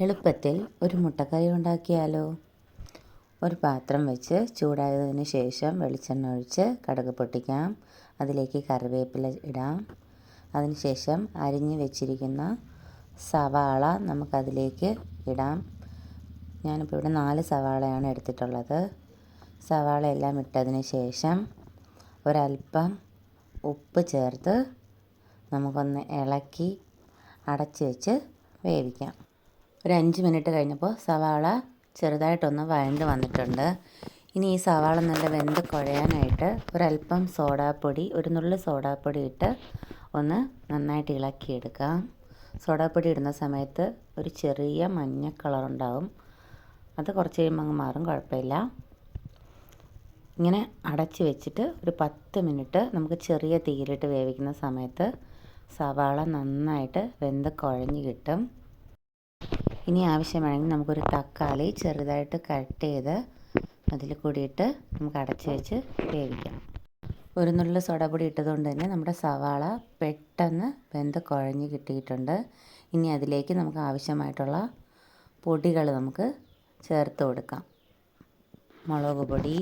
എളുപ്പത്തിൽ ഒരു മുട്ടക്കറി ഉണ്ടാക്കിയാലോ? ഒരു പാത്രം വെച്ച് ചൂടായതിന് ശേഷം വെളിച്ചെണ്ണ ഒഴിച്ച് കടുക് പൊട്ടിക്കാം. അതിലേക്ക് കറിവേപ്പില ഇടാം. അതിനുശേഷം അരിഞ്ഞു വെച്ചിരിക്കുന്ന സവാള നമുക്കതിലേക്ക് ഇടാം. ഞാനിപ്പോൾ ഇവിടെ നാല് സവാളയാണ് എടുത്തിട്ടുള്ളത്. സവാള എല്ലാം ഇട്ടതിന് ശേഷം ഒരല്പം ഉപ്പ് ചേർത്ത് നമുക്കൊന്ന് ഇളക്കി അടച്ച് വെച്ച് വേവിക്കാം. ഒരു അഞ്ച് മിനിറ്റ് കഴിഞ്ഞപ്പോൾ സവാള ചെറുതായിട്ടൊന്ന് വഴണ്ട് വന്നിട്ടുണ്ട്. ഇനി ഈ സവാള നല്ല വെന്ത് കുഴയാനായിട്ട് ഒരല്പം സോഡാപ്പൊടി ഒരു നുള്ളു സോഡാപ്പൊടി ഇട്ട് ഒന്ന് നന്നായിട്ട് ഇളക്കിയെടുക്കാം. സോഡാപ്പൊടി ഇടുന്ന സമയത്ത് ഒരു ചെറിയ മഞ്ഞ കളർ ഉണ്ടാവും അത് കുറച്ച് കഴിയുമ്പോൾ അങ്ങ് മാറും കുഴപ്പമില്ല. ഇങ്ങനെ അടച്ച് വെച്ചിട്ട് ഒരു പത്ത് മിനിറ്റ് നമുക്ക് ചെറിയ തീയിലിട്ട് വേവിക്കുന്ന സമയത്ത് സവാള നന്നായിട്ട് വെന്ത് കുഴഞ്ഞ് കിട്ടും. ഇനി ആവശ്യമാണെങ്കിൽ നമുക്കൊരു തക്കാളി ചെറുതായിട്ട് കട്ട് ചെയ്ത് അതിൽ കൂടിയിട്ട് നമുക്ക് അടച്ച് വെച്ച് വേവിക്കാം. ഒരു നുള്ളു സോഡാപ്പൊടി ഇട്ടതുകൊണ്ട് തന്നെ നമ്മുടെ സവാള പെട്ടെന്ന് വെന്ത് കുഴഞ്ഞ് കിട്ടിയിട്ടുണ്ട്. ഇനി അതിലേക്ക് നമുക്ക് ആവശ്യമായിട്ടുള്ള പൊടികൾ നമുക്ക് ചേർത്ത് കൊടുക്കാം. മുളക് പൊടി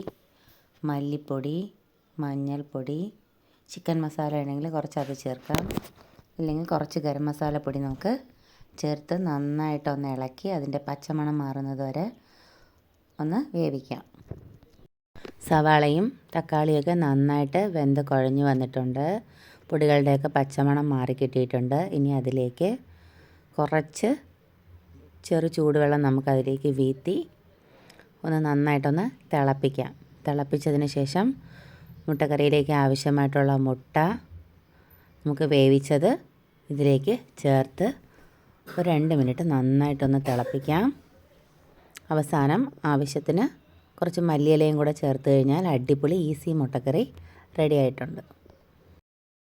മല്ലിപ്പൊടി മഞ്ഞൾപ്പൊടി ചിക്കൻ മസാല ആണെങ്കിൽ കുറച്ച് അത് ചേർക്കാം. ഇല്ലെങ്കിൽ കുറച്ച് ഗരം മസാലപ്പൊടി നമുക്ക് ചേർത്ത് നന്നായിട്ടൊന്ന് ഇളക്കി അതിന്റെ പച്ചമണം മാറുന്നത് വരെ ഒന്ന് വേവിക്കാം. സവാളയും തക്കാളിയൊക്കെ നന്നായിട്ട് വെന്ത് കുഴഞ്ഞു വന്നിട്ടുണ്ട്. പൊടികളുടെയൊക്കെ പച്ചമണം മാറി കിട്ടിയിട്ടുണ്ട്. ഇനി അതിലേക്ക് കുറച്ച് ചെറു ചൂടുവെള്ളം നമുക്കതിലേക്ക് വീത്തി ഒന്ന് നന്നായിട്ടൊന്ന് തിളപ്പിക്കാം. തിളപ്പിച്ചതിന് ശേഷം മുട്ടക്കറിയിലേക്ക് ആവശ്യമായിട്ടുള്ള മുട്ട നമുക്ക് വേവിച്ചത് ഇതിലേക്ക് ചേർത്ത് ഒരു രണ്ട് മിനിറ്റ് നന്നായിട്ടൊന്ന് തിളപ്പിക്കാം. അവസാനം ആവശ്യത്തിന് കുറച്ച് മല്ലിയിലയും കൂടെ ചേർത്ത് കഴിഞ്ഞാൽ അടിപൊളി ഈസി മുട്ടക്കറി റെഡി ആയിട്ടുണ്ട്.